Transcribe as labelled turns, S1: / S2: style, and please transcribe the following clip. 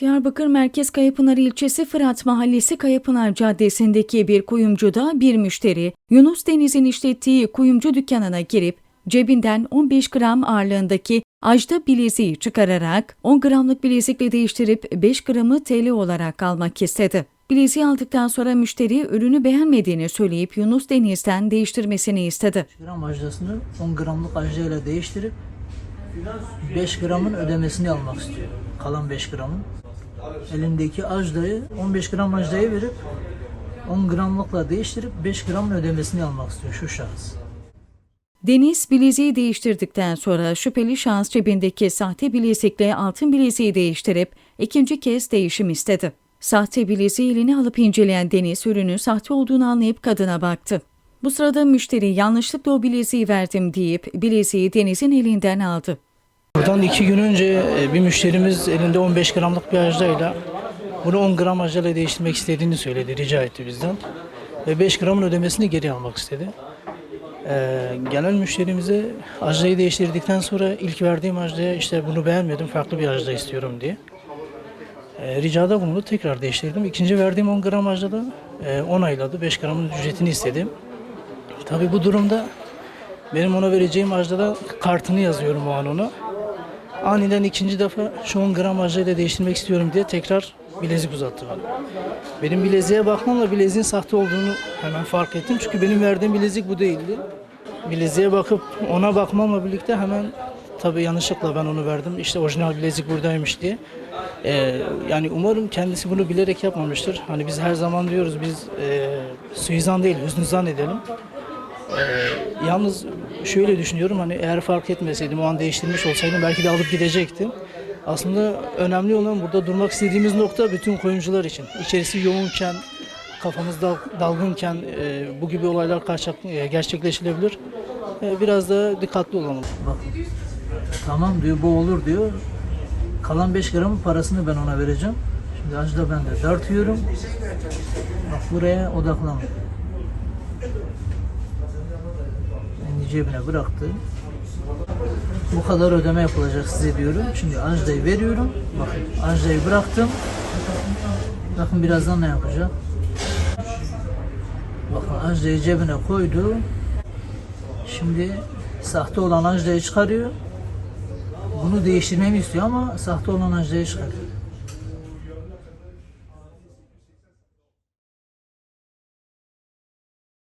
S1: Diyarbakır Merkez Kayapınar ilçesi Fırat Mahallesi Kayapınar Caddesi'ndeki bir kuyumcuda bir müşteri Yunus Deniz'in işlettiği kuyumcu dükkanına girip cebinden 15 gram ağırlığındaki ajda bileziği çıkararak 10 gramlık bilezikle değiştirip 5 gramı TL olarak almak istedi. Bileziği aldıktan sonra müşteri ürünü beğenmediğini söyleyip Yunus Deniz'den değiştirmesini istedi.
S2: gram ajdasını 10 gramlık ajdayla değiştirip 5 gramın ödemesini almak istiyor. Kalan 5 gramın. Elindeki ajdayı 15 gram ajdayı verip 10 gramlıkla değiştirip 5 gramın ödemesini almak istiyor şu şahıs.
S1: Deniz bileziği değiştirdikten sonra şüpheli şahıs cebindeki sahte bilezikle altın bileziği değiştirip ikinci kez değişim istedi. Sahte bileziği eline alıp inceleyen Deniz ürünün sahte olduğunu anlayıp kadına baktı. Bu sırada müşteri yanlışlıkla o bileziği verdim deyip bileziği Deniz'in elinden aldı.
S3: Buradan iki gün önce e, bir müşterimiz elinde 15 gramlık bir ajdayla bunu 10 gram ajdayla değiştirmek istediğini söyledi, rica etti bizden. Ve 5 gramın ödemesini geri almak istedi. Ee, gelen müşterimize ajdayı değiştirdikten sonra ilk verdiğim ajdaya işte bunu beğenmedim, farklı bir ajda istiyorum diye. Ee, ricada bulundu, tekrar değiştirdim. İkinci verdiğim 10 gram ajdada e, onayladı, 5 gramın ücretini istedim. Tabii bu durumda benim ona vereceğim ajdada kartını yazıyorum o an ona. Aniden ikinci defa şu 10 gram ajayla değiştirmek istiyorum diye tekrar bilezik uzattı bana. Benim bileziğe bakmamla bileziğin sahte olduğunu hemen fark ettim. Çünkü benim verdiğim bilezik bu değildi. Bileziğe bakıp ona bakmamla birlikte hemen tabii yanlışlıkla ben onu verdim. İşte orijinal bilezik buradaymış diye. Ee, yani umarım kendisi bunu bilerek yapmamıştır. Hani biz her zaman diyoruz biz e, suizan değil hüsnü edelim. Ee, yalnız şöyle düşünüyorum hani eğer fark etmeseydim o an değiştirmiş olsaydım belki de alıp gidecektim. Aslında önemli olan burada durmak istediğimiz nokta bütün koyuncular için. İçerisi yoğunken, kafamız dal- dalgınken e, bu gibi olaylar karşı, e, gerçekleşilebilir. E, biraz da dikkatli olalım.
S2: Tamam diyor bu olur diyor. Kalan 5 gramın parasını ben ona vereceğim. Şimdi ajda ben de dartıyorum. Bak buraya odaklan. Cebine bıraktı. Bu kadar ödeme yapılacak size diyorum. Şimdi ajdayı veriyorum. Bakın ajdayı bıraktım. Bakın birazdan ne yapacak. Bakın ajdayı cebine koydu. Şimdi sahte olan ajdayı çıkarıyor. Bunu değiştirmemi istiyor ama sahte olan ajdayı çıkarıyor.